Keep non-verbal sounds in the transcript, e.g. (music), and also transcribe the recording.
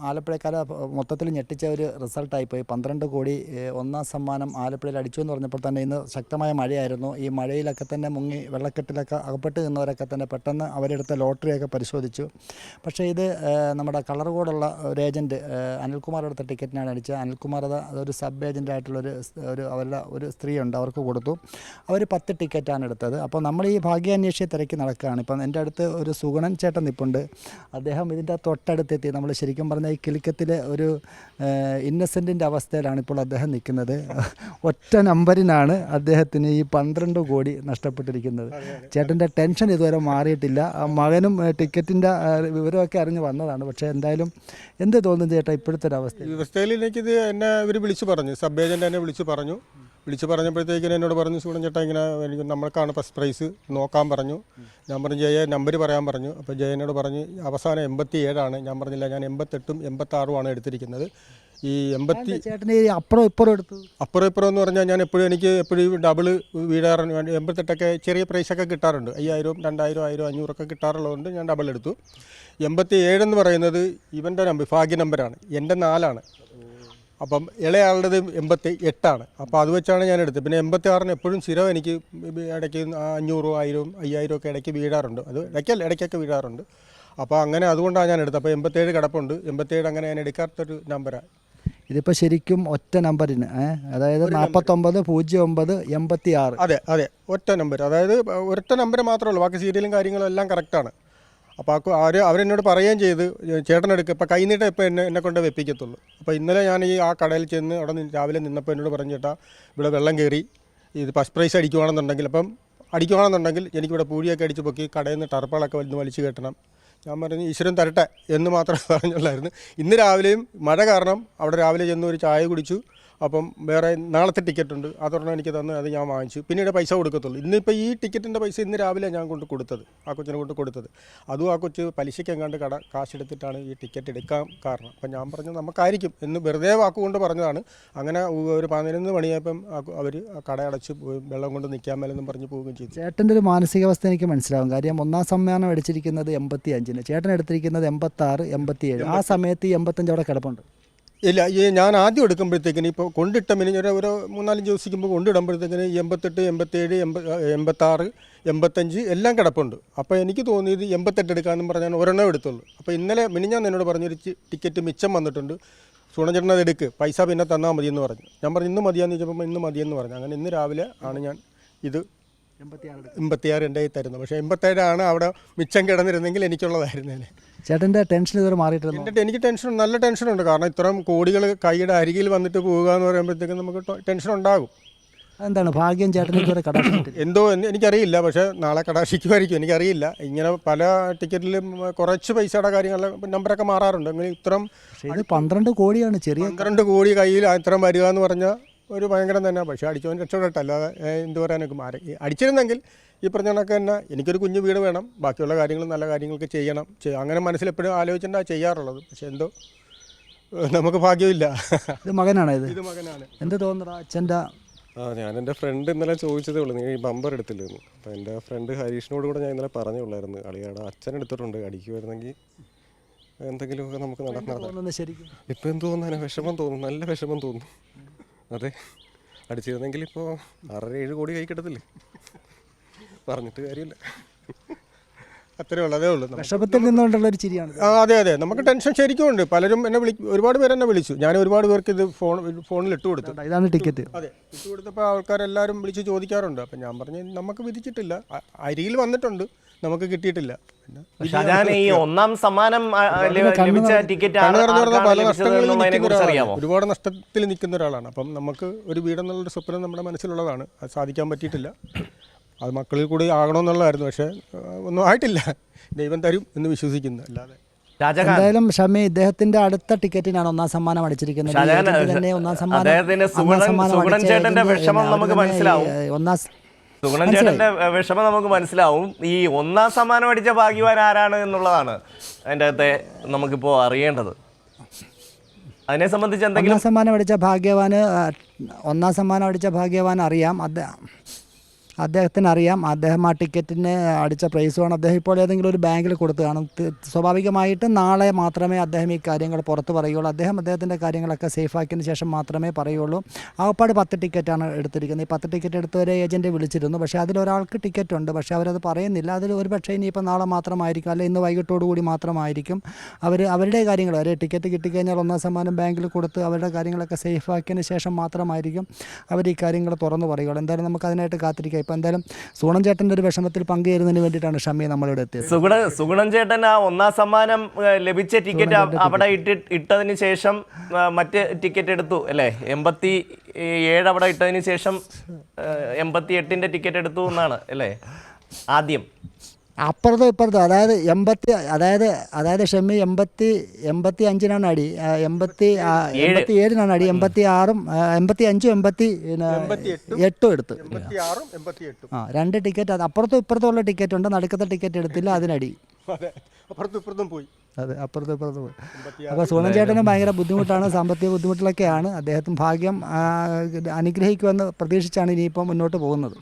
ആലപ്പുഴക്കാരെ മൊത്തത്തിൽ ഞെട്ടിച്ച ഒരു റിസൾട്ടായിപ്പോയി. പന്ത്രണ്ട് കോടി ഒന്നാം സമ്മാനം ആലപ്പുഴയിൽ അടിച്ചു എന്ന് പറഞ്ഞപ്പോൾ തന്നെ ഇന്ന് ശക്തമായ മഴയായിരുന്നു. ഈ മഴയിലൊക്കെ തന്നെ മുങ്ങി വെള്ളക്കെട്ടിലൊക്കെ അകപ്പെട്ട് നിന്നവരൊക്കെ തന്നെ പെട്ടെന്ന് അവരെടുത്ത ലോട്ടറിയൊക്കെ പരിശോധിച്ചു. പക്ഷേ ഇത് നമ്മുടെ കളർ കോഡുള്ള ഒരു ഏജന്റ് അനിൽകുമാർ എടുത്ത ടിക്കറ്റിനാണ് അടിച്ചത്. അനിൽകുമാർ അത് അതൊരു സബ് ഏജന്റ് ആയിട്ടുള്ളൊരു സ്- ഒരു അവരുടെ ഒരു സ്ത്രീയുണ്ട് അവർക്ക് കൊടുത്തു. അവർ പത്ത് ടിക്കറ്റാണ് എടുത്തത്. അപ്പോൾ നമ്മൾ ഈ ഭാഗ്യാന്വേഷിയെ തിരക്കി നടക്കുകയാണ്. ഇപ്പം എന്റെ അടുത്ത് ഒരു സുഗുണൻ ചേട്ടൻ നിപ്പുണ്ട്. അദ്ദേഹം ഇതിന്റെ തൊട്ടടുത്തെത്തി. നമ്മൾ ശരിക്കും പറഞ്ഞാൽ ഈ കിളിക്കത്തിലെ ഒരു ഇന്നസെന്റിന്റെ അവസ്ഥയിലാണ് ഇപ്പോൾ അദ്ദേഹം നിൽക്കുന്നത്. ഒറ്റ നമ്പറിനാണ് അദ്ദേഹത്തിന് ഈ പന്ത്രണ്ട് കോടി നഷ്ടപ്പെട്ടിരിക്കുന്നത്. ചേട്ടന്റെ ടെൻഷൻ ഇതുവരെ മാറിയിട്ടില്ല. ആ മകനും ടിക്കറ്റിന്റെ വിവരമൊക്കെ അറിഞ്ഞ് വന്നതാണ്. പക്ഷേ എന്തായാലും എന്ത് തോന്നുന്നു ചേട്ടാ ഇപ്പോഴത്തെ ഒരു അവസ്ഥ? വ്യവസ്ഥയിൽ എനിക്കിത് എന്നെ ഇവർ വിളിച്ചു പറഞ്ഞു. സബ് ഏജന്റ് എന്നെ വിളിച്ചു പറഞ്ഞു. വിളിച്ചു പറഞ്ഞപ്പോഴത്തേക്കിനും എന്നോട് പറഞ്ഞു സൂടൻ ചേട്ടാ ഇങ്ങനെ എനിക്ക് നമ്മൾക്കാണ് ഫസ്റ്റ് പ്രൈസ് നോക്കാൻ പറഞ്ഞു. ഞാൻ പറഞ്ഞു ജയ നമ്പർ പറയാൻ പറഞ്ഞു. അപ്പോൾ ജയനോട് പറഞ്ഞു അവസാനം എൺപത്തി ഏഴാണ് ഞാൻ പറഞ്ഞില്ല ഞാൻ എൺപത്തെട്ടും എൺപത്താറുമാണ് എടുത്തിരിക്കുന്നത്. ഈ എൺപത്തി ചേട്ടന് അപ്പുറം ഇപ്പുറം എടുത്തു അപ്പുറം ഇപ്പുറം എന്ന് പറഞ്ഞാൽ ഞാൻ എപ്പോഴും എനിക്ക് എപ്പോഴും ഡബിൾ വീടാറിന് വേണ്ടി എൺപത്തെട്ടൊക്കെ ചെറിയ പ്രൈസൊക്കെ കിട്ടാറുണ്ട്. അയ്യായിരവും രണ്ടായിരം ആയിരം അഞ്ഞൂറൊക്കെ കിട്ടാറുള്ളതുകൊണ്ട് ഞാൻ ഡബിൾ എടുത്തു. എൺപത്തി ഏഴെന്ന് പറയുന്നത് ഇവന്റെ നമ്പർ ഭാഗ്യ നമ്പറാണ് എന്റെ നാലാണ്. അപ്പം ഇളയാളുടേത് എൺപത്തി എട്ടാണ് അപ്പോൾ അത് വെച്ചാണ് ഞാൻ എടുത്തത്. പിന്നെ എൺപത്തി ആറിന് എപ്പോഴും സ്ഥിരം എനിക്ക് ഇടയ്ക്ക് അഞ്ഞൂറോ ആയിരവും അയ്യായിരം ഒക്കെ ഇടയ്ക്ക് വീഴാറുണ്ട്. അത് ഇടയ്ക്കല്ല ഇടയ്ക്കൊക്കെ വീഴാറുണ്ട്. അപ്പോൾ അങ്ങനെ അതുകൊണ്ടാണ് ഞാൻ എടുത്തത്. അപ്പോൾ എൺപത്തേഴ് കിടപ്പുണ്ട്. എൺപത്തേഴ് അങ്ങനെ ഞാൻ എടുക്കാത്തൊരു നമ്പറാണ് ഇതിപ്പോൾ ശരിക്കും ഒറ്റ നമ്പറിന് അതായത് നാൽപ്പത്തൊമ്പത് പൂജ്യം ഒമ്പത് എൺപത്തി ആറ് അതെ അതെ. ഒറ്റ നമ്പർ അതായത് ഒറ്റ നമ്പർ മാത്രമേ ഉള്ളൂ. ബാക്കി സീരിയലും കാര്യങ്ങളും എല്ലാം കറക്റ്റാണ്. അപ്പോൾ ആ അവർ അവരെന്നോട് പറയുകയും ചെയ്ത് ചേട്ടനെടുക്കുക ഇപ്പോൾ കൈനീട്ടം ഇപ്പോൾ എന്നെ എന്നെ കൊണ്ട് വെപ്പിക്കത്തുള്ളൂ. അപ്പോൾ ഇന്നലെ ഞാൻ ഈ ആ കടയിൽ ചെന്ന് അവിടെ രാവിലെ നിന്നപ്പോൾ എന്നോട് പറഞ്ഞു ചേട്ടാ ഇവിടെ വെള്ളം കയറി ഇത് ഫസ്റ്റ് പ്രൈസ് അടിക്കുവാണെന്നുണ്ടെങ്കിൽ അപ്പം അടിക്കുവാണെന്നുണ്ടെങ്കിൽ എനിക്കിവിടെ പൂഴിയൊക്കെ അടിച്ച് പൊക്കി കടയിൽ നിന്ന് ടർപ്പളൊക്കെ വന്ന് വലിച്ചു കെട്ടണം. ഞാൻ പറഞ്ഞു ഈശ്വരൻ തരട്ടെ എന്ന് മാത്രമേ (laughs) പറഞ്ഞുള്ളായിരുന്നു. ഇന്ന് രാവിലെയും മഴ കാരണം അവിടെ രാവിലെ ചെന്ന് ഒരു ചായ കുടിച്ചു. അപ്പം വേറെ നാളത്തെ ടിക്കറ്റ് ഉണ്ട്. അതൊരെണ്ണം എനിക്ക് തന്ന് അത് ഞാൻ വാങ്ങിച്ചു. പിന്നീട് പൈസ കൊടുക്കത്തുള്ളൂ. ഇന്നിപ്പോൾ ഈ ടിക്കറ്റിന്റെ പൈസ ഇന്ന് രാവിലെ ഞാൻ കൊണ്ട് കൊടുത്തത്. ആ കൊച്ചിനെ കൊണ്ട് കൊടുത്തത്. അതും ആ കൊച്ച് പലിശയ്ക്ക് എങ്ങാണ്ട് കട കാശെടുത്തിട്ടാണ് ഈ ടിക്കറ്റ് എടുക്കാൻ കാരണം. അപ്പം ഞാൻ പറഞ്ഞു നമുക്കായിരിക്കും. എന്ന് വെറുതെ വാക്കുകൊണ്ട് പറഞ്ഞതാണ്. അങ്ങനെ ഒരു പതിനൊന്ന് മണിയായപ്പം അവർ കട അടച്ച് പോയി വെള്ളം കൊണ്ട് നിൽക്കാൻ മേലെന്നും പറഞ്ഞ് പോവുകയും ചെയ്തു. ചേട്ടന്റെ ഒരു മാനസികാവസ്ഥ എനിക്ക് മനസ്സിലാവും. കാര്യം ഒന്നാം സമ്മാനം അടിച്ചിരിക്കുന്നത് എൺപത്തി അഞ്ചിന് ചേട്ടൻ എടുത്തിരിക്കുന്നത് എൺപത്താറ് എൺപത്തി ഏഴ് ആ സമയത്ത് ഈ എൺപത്തഞ്ച് അവിടെ കിടപ്പുണ്ട്. ഇല്ല ഈ ഞാൻ ആദ്യം എടുക്കുമ്പോഴത്തേക്കിന് ഇപ്പോൾ കൊണ്ടിട്ട മിനി ഒരു ഒരു മൂന്നാലഞ്ച് ദിവസിക്കുമ്പോൾ കൊണ്ടിടുമ്പോഴത്തേക്കിന് എൺപത്തെട്ട് എൺപത്തേഴ് എൺപ എൺപത്താറ് എൺപത്തഞ്ച് എല്ലാം കിടപ്പുണ്ട്. അപ്പോൾ എനിക്ക് തോന്നിയത് എൺപത്തെട്ട് എടുക്കാമെന്ന് പറഞ്ഞാൽ ഒരെണ്ണം എടുത്തുള്ളൂ. അപ്പോൾ ഇന്നലെ മിനിഞ്ഞാൻ എന്നോട് പറഞ്ഞൊരു ടിക്കറ്റ് മിച്ചം വന്നിട്ടുണ്ട്. സുണചേട്ടൻ അത് എടുക്ക് പൈസ പിന്നെ തന്നാൽ മതിയെന്ന് പറഞ്ഞു. ഞാൻ പറഞ്ഞു ഇന്ന് മതിയാന്ന് ചോദിച്ചപ്പോൾ ഇന്ന് മതിയെന്ന് പറഞ്ഞു. അങ്ങനെ ഇന്ന് രാവിലെ ആണ് ഞാൻ ഇത് എൺപത്തിയാറ് എന്റെ തരുന്നു. പക്ഷേ എൺപത്തേഴാണ് അവിടെ മിച്ചം കിടന്നിരുന്നെങ്കിൽ എനിക്കുള്ളതായിരുന്നേനെ. ചേട്ടന്റെ ടെൻഷൻ ഇതുവരെ മാറിയിട്ടുണ്ട് എന്റെ എനിക്ക് ടെൻഷൻ നല്ല ടെൻഷനുണ്ട് കാരണം ഇത്രയും കോടികൾ കൈയുടെ അരികിൽ വന്നിട്ട് പോവുക എന്ന് പറയുമ്പോഴത്തേക്കും നമുക്ക് ടെൻഷൻ ഉണ്ടാകും. എന്താണ് ഭാഗ്യം ചേട്ടൻ ഇതുവരെ (clears throat) എന്തോ എനിക്കറിയില്ല. പക്ഷേ നാളെ കടാക്ഷിക്കുമായിരിക്കും. എനിക്കറിയില്ല. ഇങ്ങനെ പല ടിക്കറ്റിലും കുറച്ച് പൈസയുടെ കാര്യങ്ങൾ നമ്പറൊക്കെ മാറാറുണ്ട്. അങ്ങനെ ഇത്രയും ഇത് പന്ത്രണ്ട് കോടിയാണ് ചെറിയ പന്ത്രണ്ട് കോടി കയ്യിൽ ഇത്രയും വരിക എന്ന് പറഞ്ഞാൽ ഒരു ഭയങ്കരം തന്നെ പക്ഷേ അടിച്ചവൻ രക്ഷപ്പെടട്ടെ അല്ലാതെ എന്ത് പറയാനൊക്കെ മാറി. അടിച്ചിരുന്നെങ്കിൽ ഈ പറഞ്ഞ കണക്ക് തന്നെ എനിക്കൊരു കുഞ്ഞു വീട് വേണം ബാക്കിയുള്ള കാര്യങ്ങൾ നല്ല കാര്യങ്ങളൊക്കെ ചെയ്യണം. അങ്ങനെ മനസ്സിൽ എപ്പോഴും ആലോചിച്ചിട്ടാണ് ചെയ്യാറുള്ളത്. പക്ഷേ എന്തോ നമുക്ക് ഭാഗ്യമില്ല. ഇത് മകനാണ് ഇത്? ഇത് മകനാണ്. എന്ത് തോന്നുന്നു അച്ഛന്റെ? ആ ഞാൻ എന്റെ ഫ്രണ്ട് ഇന്നലെ ചോദിച്ചതേ ഉള്ളൂ. നീ ഈ ബമ്പർ എടുത്തില്ലായിരുന്നു അപ്പോൾ എന്റെ ഫ്രണ്ട് ഹരീഷിനോട് കൂടെ ഞാൻ ഇന്നലെ പറഞ്ഞുള്ളായിരുന്നു അളിയാടെ അച്ഛൻ എടുത്തിട്ടുണ്ട് അടിക്കുമായിരുന്നെങ്കിൽ എന്തെങ്കിലുമൊക്കെ നമുക്ക് നടക്കാം തോന്നുന്നത് ഇപ്പം എന്ത് തോന്നുന്നു? വിഷമം തോന്നുന്നു നല്ല വിഷമം തോന്നും അതെ. അടിച്ചിരുന്നെങ്കിൽ ഇപ്പോൾ ആറര ഏഴ് കോടി കൈ കിട്ടത്തില്ലേ? പറഞ്ഞിട്ട് കാര്യമില്ല. അത്രേ ഉള്ളൂ അതേ ഉള്ളൂ. വിഷമത്തിൽ നിന്നുകൊണ്ടുള്ള ഒരു ചിരിയാണ്. ആ അതെ അതെ. നമുക്ക് ടെൻഷൻ ശരിക്കും ഉണ്ട്. പലരും എന്നെ വിളി ഒരുപാട് പേര് എന്നെ വിളിച്ചു. ഞാൻ ഒരുപാട് പേർക്ക് ഇത് ഫോൺ ഫോണിൽ ഇട്ട് കൊടുത്തു. ഇതാണ് ടിക്കറ്റ്. അതെ ഇട്ട് കൊടുത്തപ്പോൾ ആൾക്കാരെല്ലാവരും വിളിച്ച് ചോദിക്കാറുണ്ട്. അപ്പം ഞാൻ പറഞ്ഞു നമുക്ക് വിധിച്ചിട്ടില്ല. അരിയിൽ അരികിൽ വന്നിട്ടുണ്ട്. നമുക്ക് കിട്ടിയിട്ടില്ല. ഷാജാൻ ഈ ഒന്നാം സമ്മാനം ലഭിച്ച ടിക്കറ്റ് ഒരുപാട് നഷ്ടത്തിൽ നിൽക്കുന്ന ഒരാളാണ്. അപ്പം നമുക്ക് ഒരു വീടെന്നുള്ളൊരു സ്വപ്നം നമ്മുടെ മനസ്സിലുള്ളതാണ്. അത് സാധിക്കാൻ പറ്റിയിട്ടില്ല. അത് മക്കളിൽ കൂടി ആകണമെന്നുള്ളതായിരുന്നു. പക്ഷേ ഒന്നും ആയിട്ടില്ല. ദൈവം തരും എന്ന് വിശ്വസിക്കുന്നു. അല്ലാതെ എന്തായാലും ഷമി ഇദ്ദേഹത്തിന്റെ അടുത്ത ടിക്കറ്റിനാണ് ഒന്നാം സമ്മാനം അടിച്ചിരിക്കുന്നത്. ഒന്നാം സമ്മാനം ഒന്നാം സുഗുണൻ- ചേട്ടന്റെ വിഷമം നമുക്ക് മനസ്സിലാവും. ഈ, ഒന്നാം സമ്മാനം അടിച്ച ഭാഗ്യവാൻ ആരാണ് എന്നുള്ളതാണ് അതിന്റെ അകത്തെ നമുക്കിപ്പോൾ അറിയേണ്ടത്. അതിനെ സംബന്ധിച്ച് എന്തെങ്കിലും സമ്മാനം അടിച്ച ഭാഗ്യവാന് ഒന്നാം സമ്മാനം അടിച്ച ഭാഗ്യവാൻ അറിയാം. അദ്ദേഹം അദ്ദേഹത്തിന് അറിയാം അദ്ദേഹം ആ ടിക്കറ്റിന് അടിച്ച പ്രൈസുമാണ് അദ്ദേഹം ഇപ്പോൾ ഏതെങ്കിലും ഒരു ബാങ്കിൽ കൊടുത്തു കാണും. സ്വാഭാവികമായിട്ടും നാളെ മാത്രമേ അദ്ദേഹം ഈ കാര്യങ്ങൾ പുറത്ത് പറയുള്ളൂ. അദ്ദേഹം അദ്ദേഹത്തിന്റെ കാര്യങ്ങളൊക്കെ സേഫാക്കിയതിന് ശേഷം മാത്രമേ പറയുള്ളൂ. ആകപ്പാട് പത്ത് ടിക്കറ്റാണ് എടുത്തിരിക്കുന്നത്. ഈ പത്ത് ടിക്കറ്റ് എടുത്തവരെ ഏജന്റ് വിളിച്ചിരുന്നു. പക്ഷേ അതിലൊരാൾക്ക് ടിക്കറ്റ് ഉണ്ട്. പക്ഷേ അവരത് പറയുന്നില്ല. അതിൽ ഒരു പക്ഷേ ഇനിയിപ്പോൾ നാളെ മാത്രമായിരിക്കും. അല്ലെങ്കിൽ ഇന്ന് വൈകിട്ടോടു കൂടി മാത്രമായിരിക്കും. അവർ അവരുടെ കാര്യങ്ങൾ അവർ ടിക്കറ്റ് കിട്ടിക്കഴിഞ്ഞാൽ ഒന്നാം സമ്മാനം ബാങ്കിൽ കൊടുത്ത് അവരുടെ കാര്യങ്ങളൊക്കെ സേഫാക്കിയതിന് ശേഷം മാത്രമായിരിക്കും അവർ ഈ കാര്യങ്ങൾ തുറന്നു പറയുള്ളൂ. എന്തായാലും നമുക്ക് അതിനായിട്ട് കാത്തിരിക്കാം. ഇപ്പോൾ എന്തായാലും സുഗുണം ചേട്ടന്റെ ഒരു വിഷമത്തിൽ പങ്കുചേരുന്നതിന് വേണ്ടിയിട്ടാണ് ഷമി നമ്മളിവിടെ എത്തിയത്. സുഗുണ സുഗുണൻ ചേട്ടൻ ആ ഒന്നാം സമ്മാനം ലഭിച്ച ടിക്കറ്റ് അവിടെ ഇട്ടി ഇട്ടതിന് ശേഷം മറ്റ് ടിക്കറ്റ് എടുത്തു അല്ലേ? എൺപത്തി ഏഴ് അവിടെ ഇട്ടതിന് ശേഷം എൺപത്തി എട്ടിന്റെ ടിക്കറ്റ് എടുത്തു എന്നാണ് അല്ലേ? ആദ്യം. അപ്പുറത്തും ഇപ്പുറത്തും. അതായത് എൺപത്തി അതായത് അതായത് ഷെമി എൺപത്തി എൺപത്തി അഞ്ചിനാണ് അടി. എൺപത്തി എൺപത്തി ഏഴിനാണ് അടി. എൺപത്തി ആറും എൺപത്തി അഞ്ചും എൺപത്തി എട്ടും എടുത്ത്. ആ രണ്ട് ടിക്കറ്റ് അത് അപ്പുറത്തും ഇപ്പുറത്തും ഉള്ള ടിക്കറ്റ് ഉണ്ട് നടുക്കത്തെ ടിക്കറ്റ് എടുത്തില്ല അതിനടി. അതെ. അപ്പുറത്തും ഇപ്പുറത്തും പോയി. അതെ അപ്പുറത്തും ഇപ്പുറത്തും പോയി. അപ്പോൾ സോണൻ ചേട്ടന് ഭയങ്കര ബുദ്ധിമുട്ടാണ്. സാമ്പത്തിക ബുദ്ധിമുട്ടിലൊക്കെയാണ്. അദ്ദേഹത്തിന് ഭാഗ്യം അനുഗ്രഹിക്കുമെന്ന് പ്രതീക്ഷിച്ചാണ് ഇനിയിപ്പോൾ മുന്നോട്ട് പോകുന്നത്.